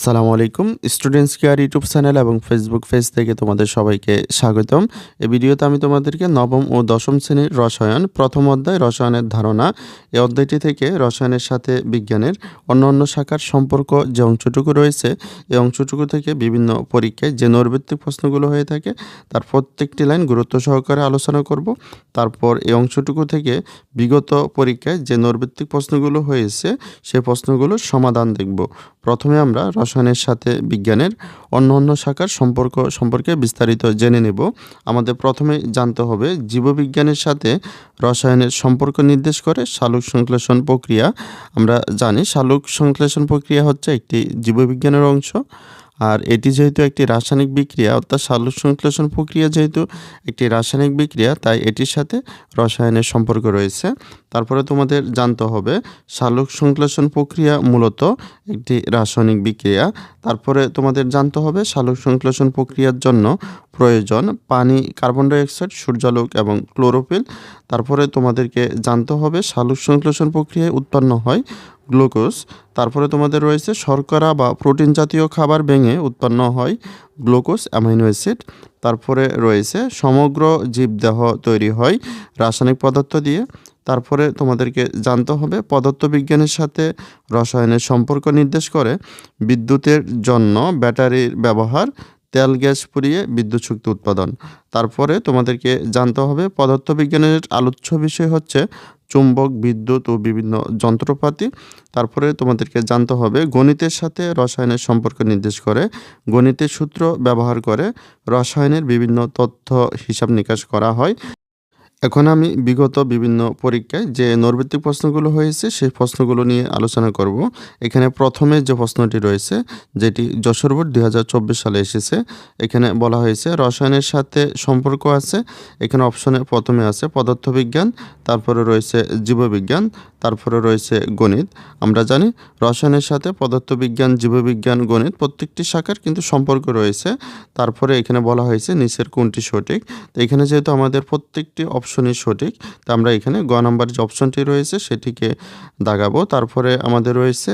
আসসালামু আলাইকুম। Students care YouTube channel এবং ফেসবুক পেজ থেকে তোমাদের সবাইকে স্বাগতম। এই ভিডিওতে আমি তোমাদেরকে নবম ও দশম শ্রেণির রসায়ন, প্রথম অধ্যায় রসায়নের ধারণা, এই অধ্যায়টি থেকে রসায়নের সাথে বিজ্ঞানের অন্য অন্য শাখার সম্পর্ক যে অংশটুকু রয়েছে, এই অংশটুকু থেকে বিভিন্ন পরীক্ষায় যে নৈর্ভিত্তিক প্রশ্নগুলো হয়ে থাকে, তার প্রত্যেকটি লাইন গুরুত্ব সহকারে আলোচনা করব। তারপর এই অংশটুকু থেকে বিগত পরীক্ষায় যে নৈর্ভিত্তিক প্রশ্নগুলো হয়েছে সেই প্রশ্নগুলোর সমাধান দেখব। প্রথমে আমরা রসায়নের সাথে বিজ্ঞানের অন্য অন্য শাখার সম্পর্ক সম্পর্কে বিস্তারিত জেনে নেব। আমাদের প্রথমে জানতে হবে, জীববিজ্ঞানের সাথে রসায়নের সম্পর্ক নির্দেশ করে সালোক সংশ্লেষণ প্রক্রিয়া। আমরা জানি সালোক সংশ্লেষণ প্রক্রিয়া হচ্ছে একটি জীববিজ্ঞানের অংশ। আর এটি যেহেতু একটি রাসায়নিক বিক্রিয়া, অর্থাৎ সালোক সংশ্লেষণ প্রক্রিয়া যেহেতু একটি রাসায়নিক বিক্রিয়া, তাই এটির সাথে রসায়নের সম্পর্ক রয়েছে। তারপরে তোমাদের জানতে হবে সালোক সংশ্লেষণ প্রক্রিয়া মূলত একটি রাসায়নিক বিক্রিয়া। তারপরে তোমাদের জানতে হবে সালোক সংশ্লেষণ প্রক্রিয়ার জন্য প্রয়োজন। পানি, কার্বন ডাইঅক্সাইড, সূর্যালোক এবং ক্লোরোফিল। তারপরে তোমাদেরকে জানতে হবে সালোক সংশ্লেষণ প্রক্রিয়ায় উৎপন্ন হয় গ্লুকোজ। তারপরে তোমাদের রয়েছে শর্করা বা প্রোটিন জাতীয় খাবার ভেঙে উৎপন্ন হয় গ্লুকোজ, অ্যামাইনো অ্যাসিড। তারপরে রয়েছে সমগ্র জীবদেহ তৈরি হয় রাসায়নিক পদার্থ দিয়ে। তারপরে তোমাদেরকে জানতে হবে পদার্থবিজ্ঞানের সাথে রসায়নের সম্পর্ক নির্দেশ করে। বিদ্যুতের জন্য ব্যাটারির ব্যবহার তেল, গ্যাস পুড়িয়ে বিদ্যুৎ শক্তি উৎপাদন। তারপরে তোমাদেরকে জানতে হবে পদার্থবিজ্ঞানের আলোচ্য বিষয় হচ্ছে চুম্বক, বিদ্যুৎ ও বিভিন্ন যন্ত্রপাতি। তারপরে তোমাদেরকে জানতে হবে গণিতের সাথে রসায়নের সম্পর্ক নির্দেশ করে। গণিতের সূত্র ব্যবহার করে রসায়নের বিভিন্ন তথ্য হিসাব নিকাশ করা হয়। এখন আমি বিগত বিভিন্ন পরীক্ষায় যে নৈর্ভিত্তিক প্রশ্নগুলো হয়েছে, সেই প্রশ্নগুলো নিয়ে আলোচনা করব। এখানে প্রথমে যে প্রশ্নটি রয়েছে, যেটি যশোর বোর্ড দু হাজার চব্বিশ সালে এসেছে, এখানে বলা হয়েছে রসায়নের সাথে সম্পর্ক আছে। এখানে অপশনে প্রথমে আছে পদার্থবিজ্ঞান, তারপরে রয়েছে জীববিজ্ঞান, তারপরে রয়েছে গণিত। আমরা জানি রসায়নের সাথে পদার্থবিজ্ঞান, জীববিজ্ঞান, গণিত প্রত্যেকটি শাখার কিন্তু সম্পর্ক রয়েছে। তারপরে এখানে বলা হয়েছে নিচের কোনটি সঠিক। তো এখানে যেহেতু আমাদের প্রত্যেকটি অপশনই সঠিক। তা আমরা এখানে গ নাম্বার যে অপশনটি রয়েছে সেটিকে দাগাবো। তারপরে আমাদের রয়েছে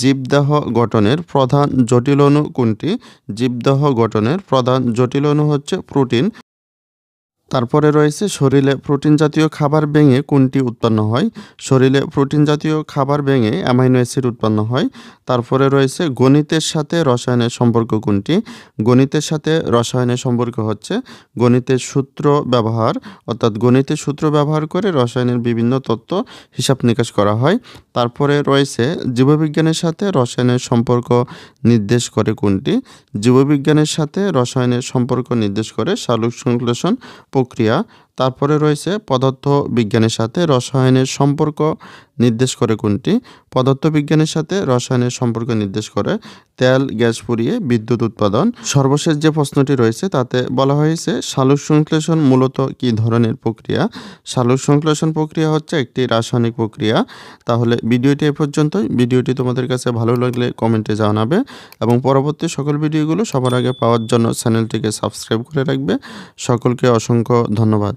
জীবদেহ গঠনের প্রধান জটিল অণু কোনটি? জীবদেহ গঠনের প্রধান জটিল অণু হচ্ছে প্রোটিন। তারপরে রয়েছে শরীরে প্রোটিন জাতীয় খাবার ভেঙে কোনটি উৎপন্ন হয়? শরীরে প্রোটিন জাতীয় খাবার ভেঙে অ্যামাইনো অ্যাসিড উৎপন্ন হয়। তারপরে রয়েছে গণিতের সাথে রসায়নের সম্পর্ক কোনটি? গণিতের সাথে রসায়নের সম্পর্ক হচ্ছে গণিতের সূত্র ব্যবহার, অর্থাৎ গণিতের সূত্র ব্যবহার করে রসায়নের বিভিন্ন তত্ত্ব হিসাব নিকাশ করা হয়। তারপরে রয়েছে জীববিজ্ঞানের সাথে রসায়নের সম্পর্ক নির্দেশ করে কোনটি? জীববিজ্ঞানের সাথে রসায়নের সম্পর্ক নির্দেশ করে সালোক সংশ্লেষণ প্রক্রিয়া। তারপরে রয়েছে পদার্থ বিজ্ঞানের সাথে রসায়নের সম্পর্ক। নির্দেশ করে কোনটি? পদার্থবিজ্ঞানের সাথে রসায়নের সম্পর্ক নির্দেশ করে। তেল, গ্যাস পুড়িয়ে বিদ্যুৎ উৎপাদন। সর্বশেষ যে প্রশ্নটি রয়েছে, তাতে বলা হয়েছে সালোক সংশ্লেষণ মূলত কী ধরনের প্রক্রিয়া? সালোক সংশ্লেষণ প্রক্রিয়া হচ্ছে একটি রাসায়নিক প্রক্রিয়া। তাহলে ভিডিওটি এ পর্যন্তই। ভিডিওটি তোমাদের কাছে ভালো লাগলে কমেন্টে জানাবে এবং পরবর্তী সকল ভিডিওগুলো সবার আগে পাওয়ার জন্য চ্যানেলটিকে সাবস্ক্রাইব করে রাখবে। সকলকে অসংখ্য ধন্যবাদ।